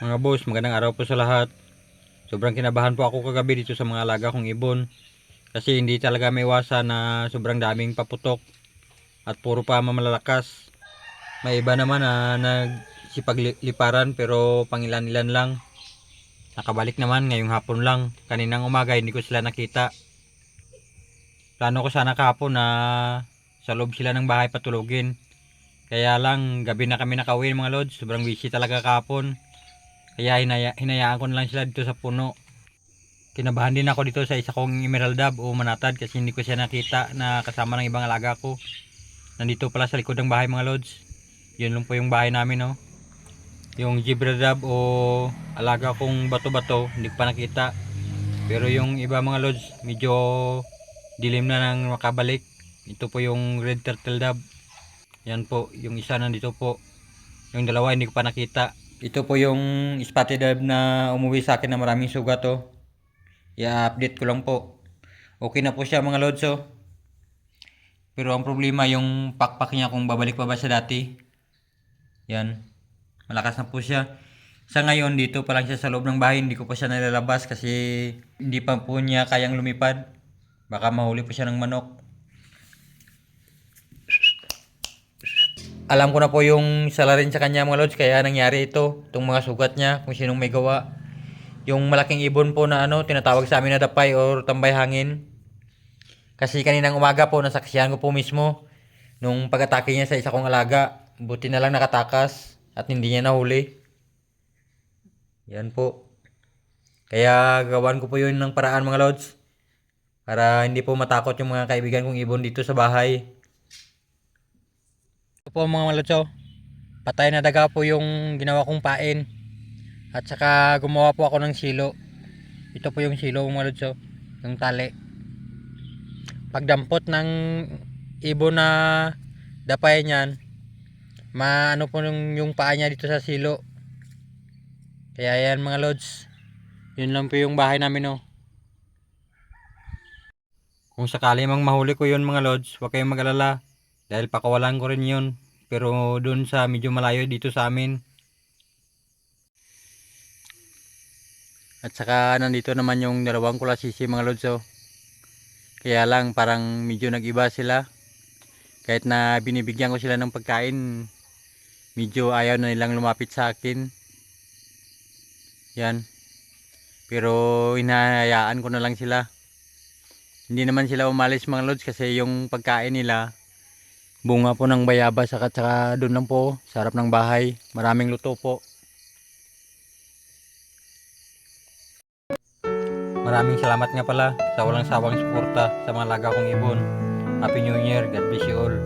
Mga boss, magandang araw po sa lahat. Sobrang kinabahan po ako kagabi dito sa mga alaga kong ibon. Kasi hindi talaga may iwasan na sobrang daming paputok at puro pa mamalalakas. May iba naman na nagsipagliparan pero pangilan-ilan lang. Nakabalik naman ngayong hapon lang. Kaninang umaga hindi ko sila nakita. Plano ko sana kahapon na sa loob sila ng bahay patulugin. Kaya lang gabi na kami nakauwi mga lods. Sobrang busy talaga kahapon. Kaya hinaya, hinayaan ko na lang sila dito sa puno. Kinabahan din ako dito sa isa kong emerald dab o manatad kasi hindi ko siya nakita na kasama ng ibang alaga ko. Nandito pala sa likod ng bahay mga lods. Yun lang po yung bahay namin no. Yung zebra dab o alaga kong bato-bato hindi ko pa nakita. Pero yung iba mga lods medyo dilim na nang makabalik. Ito po yung red turtle dab. Yan po, yung isa nandito po. Yung dalawa hindi ko pa nakita. Ito po yung spotted dab na umuwi sa akin na maraming sugat oh. I-update ko lang po. Okay na po siya mga lods oh. Pero ang problema yung pakpak niya kung babalik pa ba siya dati. Yan. Malakas na po siya. Sa ngayon dito pa lang siya sa loob ng bahay. Hindi ko pa siya nalalabas kasi hindi pa po niya kayang lumipad. Baka mahuli po siya ng manok. Alam ko na po yung salarin sa kanya mga lods kaya nangyari ito. Itong mga sugat niya kung sinong may gawa. Yung malaking ibon po na ano tinatawag sa amin na dapay or tambay hangin. Kasi kaninang umaga po nasaksihan ko po mismo nung pag-atake niya sa isa kong alaga. Buti na lang nakatakas at hindi niya nahuli. Yan po. Kaya gawan ko po yun ng paraan mga lods. Para hindi po matakot yung mga kaibigan kong ibon dito sa bahay. Po mga malotso. Patay na daga po yung ginawa kong pain. At saka gumawa po ako ng silo. Ito po yung silo mga malotso. Yung tali. Pagdampot ng ibon na dapay niyan, maano po yung, yung paa niya dito sa silo. Kaya yan mga lods. Yun lang po yung bahay namin oh. Kung sakali mang mahuli ko yun mga lods, huwag kayong mag-alala. Dahil pakawalan ko rin yun. Pero dun sa medyo malayo dito sa amin. At saka nandito naman yung dalawang kulasisi mga lods oh. Kaya lang parang medyo nag-iba sila. Kahit na binibigyan ko sila ng pagkain, medyo ayaw na nilang lumapit sa akin. Yan. Pero hinahayaan ko na lang sila. Hindi naman sila umalis mga lods kasi yung pagkain nila bunga po ng bayabas saka saka doon lang po sa harap ng bahay. Maraming luto po. Maraming salamat nga pala sa walang sawang suporta sa mga laga kong ibon. Happy New Year. God bless you all.